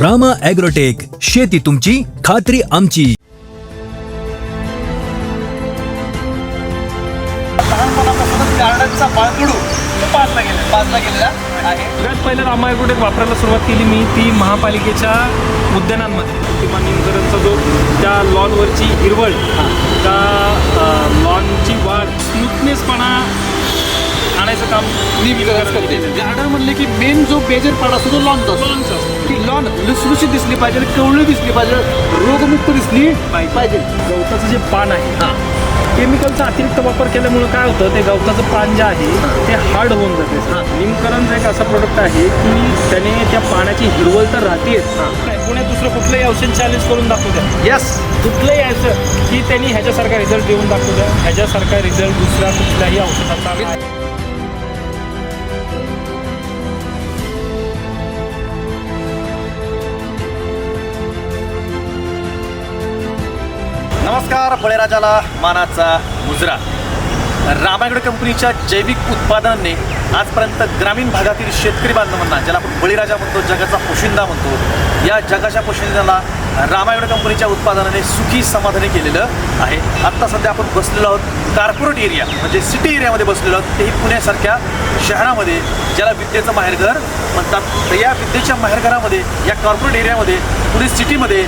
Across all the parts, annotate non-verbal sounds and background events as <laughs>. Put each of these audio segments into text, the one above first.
Rama agrotech शेती तुमची खात्री आमची. लहानपणापासूनच गार्डनचा बाळकडू तो पाजला गेला पाजला गेलेला आहे. सगळ्यात पहिलं रामायगुडेत वापरायला सुरुवात केली मी ती महापालिकेच्या उद्यानांमध्ये. किंवा निमकरणचा जो त्या लॉनवरची हिरवळ त्या लॉनची वाढ स्मूथनेसपणा आणायचं काम विकास करते म्हणले की मेन जो बेजर पार्ट असतो तो लॉनचा असतो. ती लॉन लुसलुशीत दिसली पाहिजे कवळी दिसली पाहिजे रोगमुक्त दिसली पाहिजे. गवताचं जे पान आहे केमिकलचा अतिरिक्त वापर केल्यामुळे काय होतं ते गवताचं पान जे आहे ते हार्ड होऊन जाते. निमकरणचा एक असा प्रोडक्ट आहे की त्याने त्या पाण्याची हिरवळ तर राहतेच. पुण्यात दुसरं कुठलंही औषध चॅलेंज करून दाखवू द्या. यस कुठलंही यायचं की त्यांनी ह्याच्यासारखा रिझल्ट देऊन दाखवू द्या. ह्याच्यासारखा रिझल्ट दुसऱ्या कुठल्याही औषधाचा नाही. बळीराजाला मानाचा मुजरा रामायगड कंपनीच्या जैविक उत्पादनांनी आजपर्यंत ग्रामीण भागातील शेतकरी बांधवांना ज्याला आपण बळीराजा म्हणतो जगाचा पोशिंदा म्हणतो या जगाच्या पोशिंद्याला रामायण कंपनीच्या उत्पादनाने सुखी समाधानी केलेलं आहे. आत्ता सध्या आपण बसलेलो आहोत कार्पोरेट एरिया म्हणजे सिटी एरियामध्ये बसलेलो आहोत. तेही पुण्यासारख्या शहरामध्ये ज्याला विद्येचं माहेरघर म्हणतात. तर या विद्येच्या माहेरघरामध्ये या कॉर्पोरेट एरियामध्ये पुणे सिटीमध्ये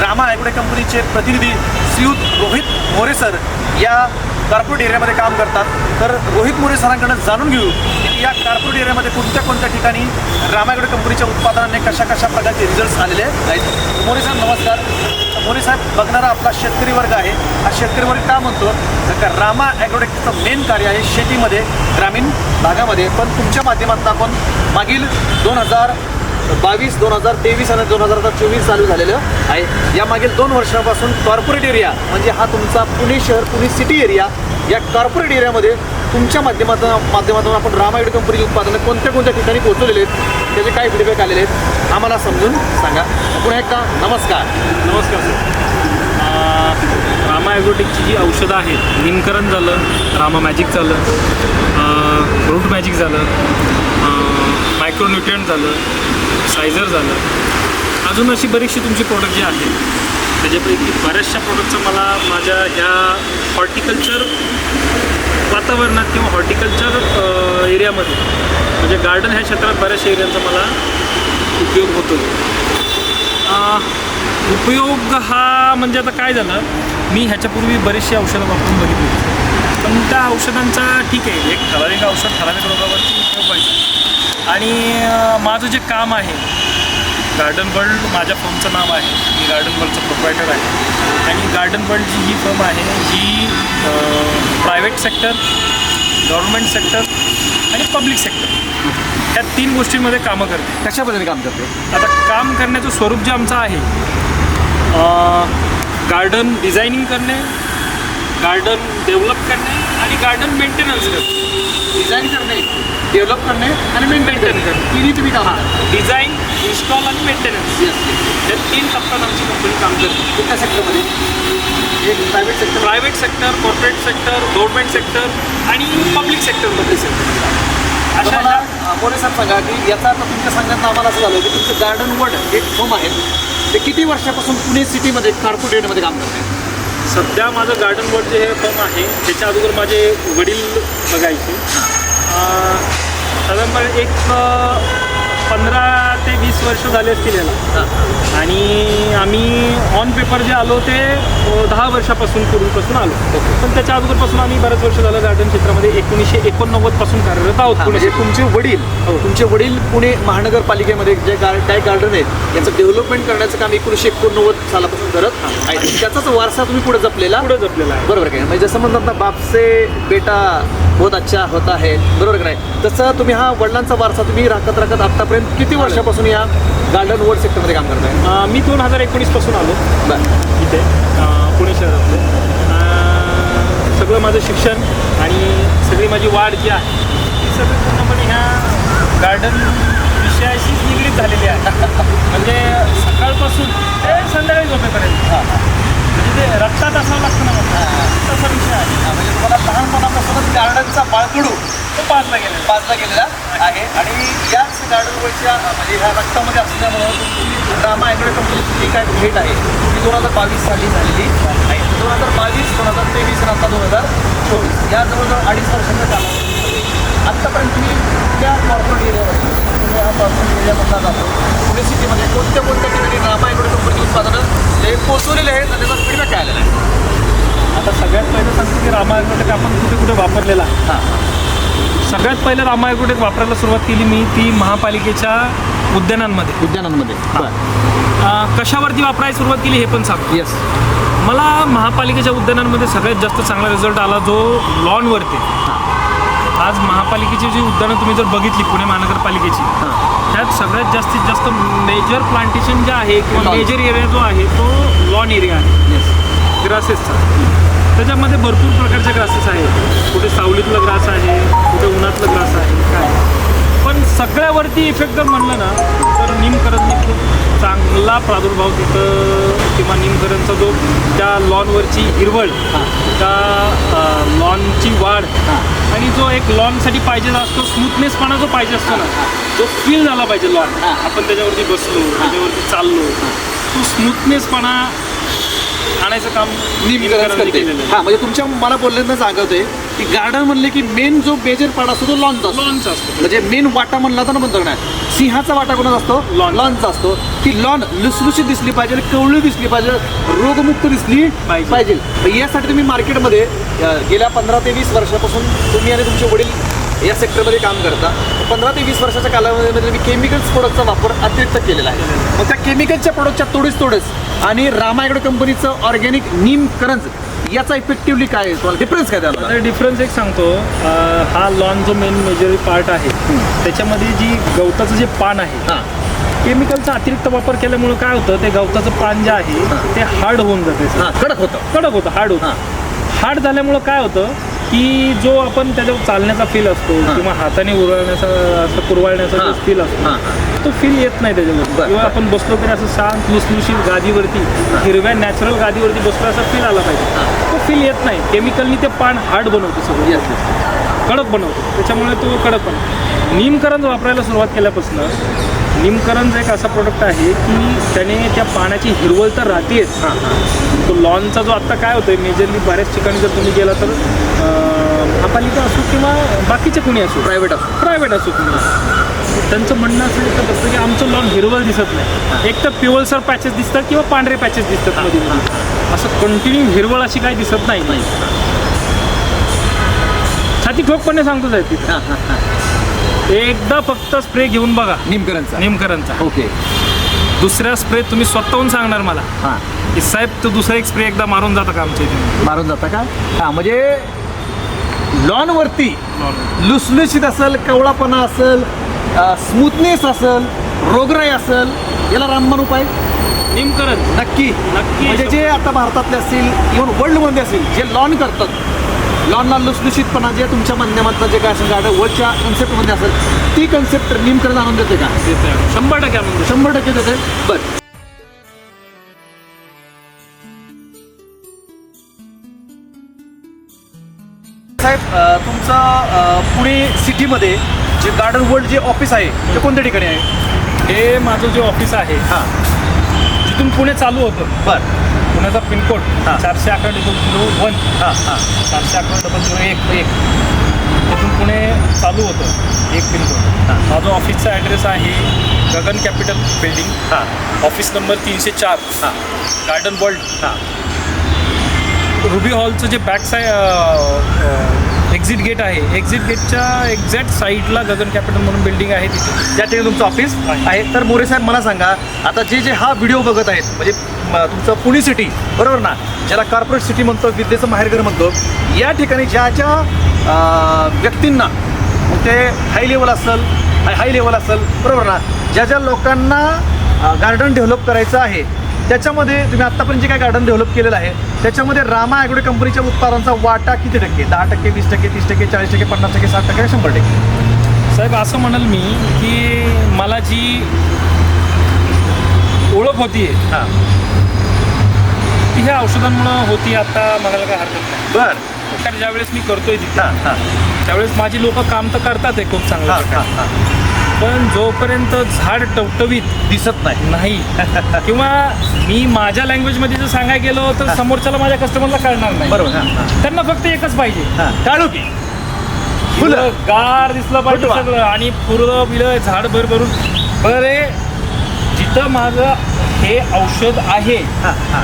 रामा आयगुडे कंपनीचे प्रतिनिधी श्रीयुत रोहित मोरे सर या कॉर्पोरेट एरियामध्ये काम करतात. तर रोहित मोरे सरांकडनं जाणून घेऊ की या कॉर्पोरेट एरियामध्ये कोणत्या कोणत्या ठिकाणी रामायगड कंपनीच्या उत्पादनाने कशा कशा प्रकारचे रिझल्ट आलेले आहेत? मोरे साहेब नमस्कार. मोरे साहेब बघणारा आपला शेतकरी वर्ग आहे. हा शेतकरी वर्ग का म्हणतो? का रामा ॲग्रोटेकचं मेन कार्य आहे शेतीमध्ये ग्रामीण भागामध्ये. पण तुमच्या माध्यमातून आपण मागील दोन हजार बावीस दोन हजार तेवीस आणि दोन हजार चोवीस चालू झालेलं आहे. या मागील दोन वर्षापासून कॉर्पोरेट एरिया म्हणजे हा तुमचा पुणे शहर पुणे सिटी एरिया या कॉर्पोरेट एरियामध्ये तुमच्या माध्यमातून माध्यमातून आपण रामायण कंपनीची उत्पादनं कोणत्या कोणत्या ठिकाणी पोहोचवलेले आहेत त्याचे काय फीडबॅक आलेले आहेत आम्हाला समजून सांगा. पुन्हा एकदा नमस्कार. नमस्कार सर रामा ॲग्रोटेकची जी औषधं आहेत निमकरण झालं रामा मॅजिक झालं रूट मॅजिक झालं मायक्रोन्युट्रियंट झालं सायझर झालं. अजून अशी बरीचशी तुमची प्रोडक्ट जी आहेत त्याच्यापैकी बऱ्याचशा प्रोडक्टचं मला माझ्या ह्या हॉर्टिकल्चर वातावरणात किंवा हॉर्टिकल्चर एरियामध्ये म्हणजे गार्डन ह्या क्षेत्रात बऱ्याचशा एरियांचा मला उपयोग होतो उपयोग हा म्हणजे आता काय झालं मी ह्याच्यापूर्वी बरीचशी औषधं वापरून बघितली. पण त्या औषधांचा ठीक आहे एक ठराविक औषध ठराविक रोगावरती उपयोग व्हायचा. आणि माझं जे काम आहे गार्डन वर्ल्ड माझ्या फर्मचं नाव आहे. मी गार्डन वर्ल्डचं प्रोप्रायटर आहे. आणि गार्डन वर्ल्ड जी ही फर्म आहे जी प्रायव्हेट सेक्टर गव्हर्नमेंट सेक्टर आणि पब्लिक सेक्टर ह्या तीन गोष्टींमध्ये कामं करते. कशा पद्धतीने काम करते? आता काम करण्याचं स्वरूप जे आमचं आहे गार्डन डिझायनिंग करणे गार्डन डेव्हलप करणे आणि गार्डन मेंटेनन्स करणे. डिझाईन करणे. डेव्हलप करणे आणि मेंटेन करणे. तिन्ही तुम्ही काम. डिझाईन इन्स्टॉल आणि मेंटेनन्स. या तीन टप्प्यात आमची कंपनी काम करते. कुठल्या सेक्टरमध्ये एक private sector private sector corporate sector government sector आणि पब्लिक सेक्टर पब्लिक सेक्टर आता अशा मोरे साहेब सांगा की याचा अर्थ तुमच्या सांगण्यात आम्हाला असं झालं की तुमचं गार्डन वर्ल्ड एक फर्म आहे. ते किती वर्षापासून पुणे सिटीमध्ये कार्पोरेट एरियामध्ये काम करते? सध्या माझं गार्डन वर्ल्ड जे हे फर्म आहे त्याच्या अगोदर माझे वडील बघायचे. अं, साधारणपणे एक अं, पंधरा ते वीस वर्ष झाले असतील याला. आणि आम्ही ऑन पेपर जे आलो ते दहा वर्षापासून पूर्वीपासून आलो. पण त्याच्या अगोदरपासून आम्ही बरेच वर्ष झालं गार्डन क्षेत्रामध्ये एकोणीसशे एकोणनव्वदपासून कार्यरत आहोत म्हणजे तुमचे वडील तुमचे वडील पुणे महानगरपालिकेमध्ये जे गार काय गार्डन आहेत याचं डेव्हलपमेंट करण्याचं काम एकोणीसशे एकोणनव्वद सालापासून करत आहेत. त्याचाच वारसा तुम्ही पुढे जपलेला? पुढे जपलेला आहे. बरोबर काय म्हणजे जसं म्हणतात ना बाप से बेटा बहुत अच्छा होता है. बरोबर का नाही? तसं तुम्ही हा वडिलांचा वारसा तुम्ही राखत राखत आतापर्यंत किती वर्षापासून या गार्डन वर्ल्ड सेक्टरमध्ये काम करताय? अं, मी दोन हजार एकोणीसपासून आलो. बरं. इथे अं, पुणे शहरातले अं, सगळं माझं शिक्षण आणि सगळी माझी वाढ जी आहे ती सगळी पूर्णपणे ह्या गार्डन विषयाशीच निगडीत झालेली आहे. म्हणजे सकाळपासून ते संध्याकाळी झोपेपर्यंत. म्हणजे ते रक्तात असावं लागतं ना मग. तसा विषय आहे. म्हणजे तुम्हाला लहानपणापासूनच गार्डनचा बाळकडू तो पाचला गेलेला. पाजला गेलेला आहे. आणि याच गार्डनवरच्या म्हणजे ह्या रक्तामध्ये असल्यामुळं तुमची ड्रामा ॲग्रो कंपनीची जी काय भेट आहे. ती दोन हजार बावीस साली झालेली आहे. दोन हजार बावीस दोन हजार तेवीस आणि आता दोन हजार चोवीस. या जवळजवळ अडीच वर्षांचा कालावधीमध्ये आत्तापर्यंत तुम्ही त्या कॉर्पोरेट एरियामध्ये पुणे हा एरियामधला जातो. पुणे सिटीमध्ये कोणत्या कोणत्या ठिकाणी रामा ॲग्रो कंपनीची उत्पादनं हे पोचवलेले आहेत आणि त्याचा फीडबॅक काय आलेला आहे? आता सगळ्यात पहिलं सांगतो की रामा ॲग्रोटेक आपण कुठे कुठे वापरलेला हां. सगळ्यात पहिलं रामा ॲग्रोटेक वापरायला सुरुवात केली मी ती महापालिकेच्या उद्यानांमध्ये. उद्यानांमध्ये. कशावरती वापरायला सुरुवात केली हे पण सांगतो. येस मला महापालिकेच्या उद्यानांमध्ये सगळ्यात जास्त चांगला रिझल्ट आला जो लॉनवरती आज महापालिकेची जी उद्यानं तुम्ही जर बघितली पुणे महानगरपालिकेची त्यात सगळ्यात जास्तीत जास्त मेजर प्लांटेशन जे आहे किंवा. मेजर एरिया जो आहे तो लॉन एरिया आहे. येस ग्रासेसचा त्याच्यामध्ये भरपूर प्रकारचे ग्रासेस आहेत. कुठे सावलीतलं ग्रास आहे कुठे उन्हातलं ग्रास आहे काय पण सगळ्यावरती इफेक्ट जर म्हणलं ना तर निमकरणने खूप चांगला प्रादुर्भाव तिथं किंवा निमकरणचा जो त्या लॉनवरची हिरवळ त्या लॉनची वाढ एक लॉनसाठी पाहिजे असतो स्मूथनेसपणा जो पाहिजे असतो ना तो फील झाला पाहिजे लॉन आपण त्याच्यावरती बसलो त्याच्यावरती चाललो तो स्मूथनेसपणा आणायचं काम करते. केलेलं आहे. हा म्हणजे तुमच्या मला बोलल्यानं जागवते की गार्डन म्हणले की मेन जो मेजर पार्ट असतो तो लॉनचा असतो. लॉनचं असतं. म्हणजे मेन वाटा म्हणला तर म्हणतो ना सिंहाचा वाटा कोणाचा असतो? Lawn. लॉनचा असतो. ती लॉन लुसलुशीत दिसली पाहिजे कवळी दिसली पाहिजे रोगमुक्त दिसली पाहिजे. यासाठी तुम्ही मार्केटमध्ये गेल्या पंधरा ते वीस वर्षापासून तुम्ही आणि तुमचे वडील या सेक्टरमध्ये काम करता. पंधरा ते वीस वर्षाच्या कालावधीमध्ये तुम्ही केमिकल्स प्रोडक्टचा वापर अतिरिक्त केलेला आहे. मग त्या केमिकलच्या प्रोडक्टच्या तोडीस तोडच आणि रामायगड कंपनीचं ऑर्गॅनिक नीम करंज याचा इफेक्टिव्हली काय तुम्हाला डिफरन्स काय त्याला? डिफरन्स एक सांगतो. अं, हा लॉन जो मेन मेजर पार्ट आहे त्याच्यामध्ये जी गवताचं जे पान आहे हां. केमिकलचा अतिरिक्त वापर केल्यामुळे काय होतं ते गवताचं पान जे आहे ते हार्ड होऊन जाते हां कडक होतं. कडक होतं हार्ड होतं. हार्ड झाल्यामुळं काय होतं की जो आपण त्याच्यावर चालण्याचा फील असतो. किंवा हाताने उरळण्याचा असं कुरवाळण्याचा जो. फील असतो हां, तो फील येत नाही त्याच्यावर बरं. किंवा आपण बसलो तरी असं शांत लुसलुशीत गादीवरती हिरव्या नॅचरल गादीवरती बसलो असा फील आला पाहिजे. तो फील येत नाही. केमिकलनी ते पान हार्ड बनवतो सगळं. कडक बनवतो. त्याच्यामुळे तो कडक बनतो निमकरंज वापरायला सुरुवात केल्यापासून निमकरंज एक असा प्रोडक्ट आहे की त्याने त्या पाण्याची हिरवळ तर राहतेच. तो लॉनचा जो आत्ता काय होतोय मेजरली बऱ्याच ठिकाणी जर तुम्ही गेला तर महापालिका असो किंवा बाकीचे कोणी असो प्रायव्हेट असतो प्रायव्हेट असो तुम्ही त्यांचं म्हणणं असं येतं फक्त की आमचं लॉन हिरवळ दिसत नाही. एक तर पिवळसर पॅचेस दिसतात किंवा पांढरे पॅचेस दिसतात मध्ये. असं कंटिन्यू हिरवळ अशी काही दिसत नाही. छाती ठोकपणे सांगतो साहेब तिथे? एकदा फक्त स्प्रे घेऊन बघा. निमकरणचा. निमकरणचा. ओके. दुसऱ्या स्प्रे तुम्ही स्वतःहून सांगणार मला. हां. की साहेब तो दुसरा एक स्प्रे एकदा मारून जाता का आमच्या इथे? मारून जाता का? हां म्हणजे लॉनवरती Lawn. लुसलुशीत असेल कवळापणा असेल स्मूथनेस असेल रोगराई असेल याला रामबाण उपाय निमकरण. नक्की. नक्की. म्हणजे जे आता भारतातले असतील इव्हन वर्ल्डमध्ये असतील जे लॉन करतात लॉनला लुसलुशीतपणा जे तुमच्या माध्यमातलं जे काय असेल गार्डन वर्ल्डच्या कन्सेप्टमध्ये असेल ती कन्सेप्ट निमकरण आणून देते का. शंभर टक्के आणून देतो. शंभर टक्के देते? बरं. साहेब तुमचं पुणे सिटीमध्ये जे गार्डन वर्ल्ड जे ऑफिस आहे ते कोणत्या ठिकाणी आहे? हे माझं जे ऑफिस आहे हां. जिथून पुणे चालू होतं. बरं. पुण्याचा पिनकोड हां. चारशे अकरा डबल झिरो वन. हां हां. चारशे अकरा डबल झिरो एक एक. तिथून पुणे चालू होतं एक पिनकोड. हां. माझा ऑफिसचा ॲड्रेस आहे गगन कॅपिटल बिल्डिंग हां. ऑफिस नंबर तीनशे चार. हां. गार्डन वर्ल्ड हां. रुबी हॉलचं जे बॅक साय एक्झिट गेट आहे. एक्झिट गेटच्या एक्झॅक्ट साईडला गगन कॅपिटल म्हणून बिल्डिंग आहे तिथे. त्या ठिकाणी तुमचं ऑफिस आहे. तर मोरे साहेब मला सांगा आता जे जे हा व्हिडिओ बघत आहेत म्हणजे म, तुमचं पुणे सिटी बरोबर ना? ज्याला कॉर्पोरेट सिटी म्हणतो विद्येचं माहेरघर म्हणतो या ठिकाणी ज्या ज्या अं, व्यक्तींना मग ते हाय लेवल असेल हाय लेवल असेल बरोबर ना? ज्या ज्या लोकांना गार्डन डेव्हलप करायचं आहे त्याच्यामध्ये तुम्ही आत्तापर्यंत जे काय गार्डन डेव्हलप केलेलं आहे त्याच्यामध्ये रामा ॲग्रो कंपनीच्या उत्पादनाचा वाटा किती टक्के? दहा टक्के वीस टक्के तीस टक्के चाळीस टक्के पन्नास टक्के साठ टक्के शंभर टक्के. साहेब असं म्हणाल मी की मला जी ओळख होती हां. ती ह्या औषधांमुळं होती आता म्हणायला काय हरकत नाही. बरं. कारण ज्यावेळेस मी करतोय तिथे त्यावेळेस माझी लोक काम तर करतात आहे खूप चांगलं. पण जोपर्यंत झाड टवटवीत दिसत नाही. नाही. <laughs> किंवा मी माझ्या लँग्वेजमध्ये जर सांगायला गेलो तर समोरच्याला माझ्या कस्टमरला कळणार नाही. बरोबर. त्यांना फक्त एकच पाहिजे. हा, काढू की. फुलं. गार दिसलं पाहिजे. सगळं आणि फुलं बिलं झाड भर भरून. बरे जिथं माझं हे औषध आहे हा, हा.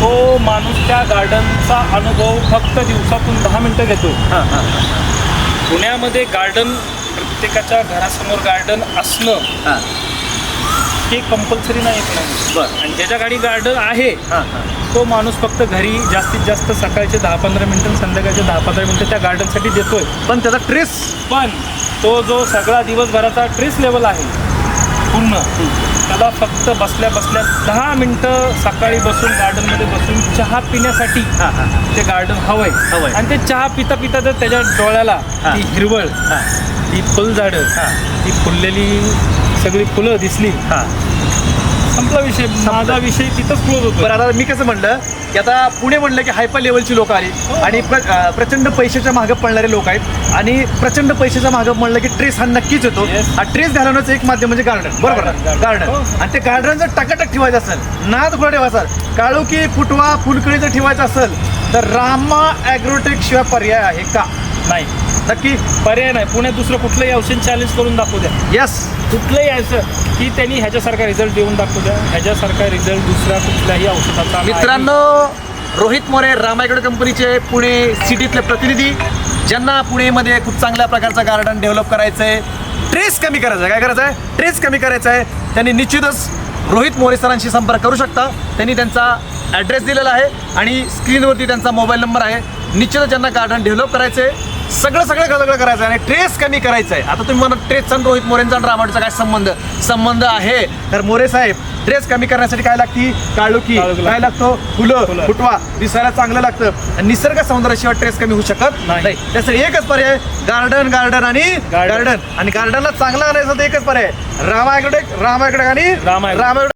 तो माणूस त्या गार्डनचा अनुभव फक्त दिवसातून दहा मिनिटं घेतो हा, हा, पुण्यामध्ये गार्डन प्रत्येकाच्या घरासमोर गार्डन असणं हा. हे कंपल्सरी नाही येत नाही बरं. आणि ज्याच्या गाडी गार्डन आहे हा, हा. तो माणूस फक्त घरी जास्तीत जास्त सकाळचे दहा पंधरा मिनटं आणि संध्याकाळचे दहा पंधरा मिनटं त्या गार्डनसाठी देतोय पण त्याचा ट्रेस पण तो जो सगळा दिवसभराचा ट्रेस लेवल आहे पूर्ण त्याला फक्त बसल्या बसल्या दहा मिनटं सकाळी बसून गार्डनमध्ये बसून चहा पिण्यासाठी हा, हा. ते गार्डन हवंय हवंय. आणि ते चहा पिता पिता जर त्याच्या डोळ्याला हा. ती हिरवळ हा, ती फुलझाडं हा. ती फुललेली सगळी फुलं दिसली. हा. संपला विषय. माझा विषय तिथंच क्लोज होतो. बरं आता मी कसं म्हणलं की आता पुणे म्हणलं की हायपर लेवलची लोक आली आणि प्र अं, प्रचंड पैशाच्या मागं पडणारे लोक आहेत. आणि प्रचंड पैशाच्या मागं म्हणलं की ट्रेस हा नक्कीच येतो. Yes. हा ट्रेस घालवण्याचं एक माध्यम म्हणजे गार्डन बरोबर Garden, ना? garden. गार्डन हो. आणि ते गार्डन जर टकाटक ठेवायचं असेल नाद खुला ठेवायचा असेल? काळोखी फुटवा फुलकळी जर ठेवायचं असेल तर रामा ॲग्रोटेक शिवाय पर्याय आहे का? नाही. नक्की पर्याय नाही. पुण्यात दुसरं कुठलंही औषध चॅलेंज करून दाखवू द्या. यस कुठलंही यायचं की त्यांनी ह्याच्यासारखा रिझल्ट देऊन दाखवू द्या. ह्याच्यासारखा रिझल्ट दुसऱ्या कुठल्याही औषधाचा. मित्रांनो रोहित मोरे रामायगड कंपनीचे पुणे सिटीतले प्रतिनिधी ज्यांना पुणेमध्ये खूप चांगल्या प्रकारचं गार्डन डेव्हलप करायचं आहे ट्रेस कमी करायचं आहे काय करायचं आहे ट्रेस कमी करायचं आहे त्यांनी निश्चितच रोहित मोरे सरांशी संपर्क करू शकता. त्यांनी त्यांचा ॲड्रेस दिलेला आहे आणि स्क्रीनवरती त्यांचा मोबाईल नंबर आहे. निश्चितच ज्यांना गार्डन डेव्हलप करायचं आहे सगळं सगळं सगळं करायचं आहे आणि ट्रेस कमी करायचं आहे आता तुम्ही म्हणा ट्रेसचा रोहित मोरेंचा आणि रामायणचा काय संबंध? संबंध आहे. तर मोरे साहेब ट्रेस कमी करण्यासाठी काय लागती? काळुकी. काय लागते. फुलं. फुटवा. दिसायला चांगलं लागतं. आणि निसर्ग सौंदर्याशिवाय ट्रेस कमी होऊ शकत नाही. त्यासाठी एकच पर्याय गार्डन गार्डन आणि. गार्डन आणि गार्डनला चांगला आणायचं तर एकच पर्याय. रामायकडे रामायकडे आणि. रामायकडे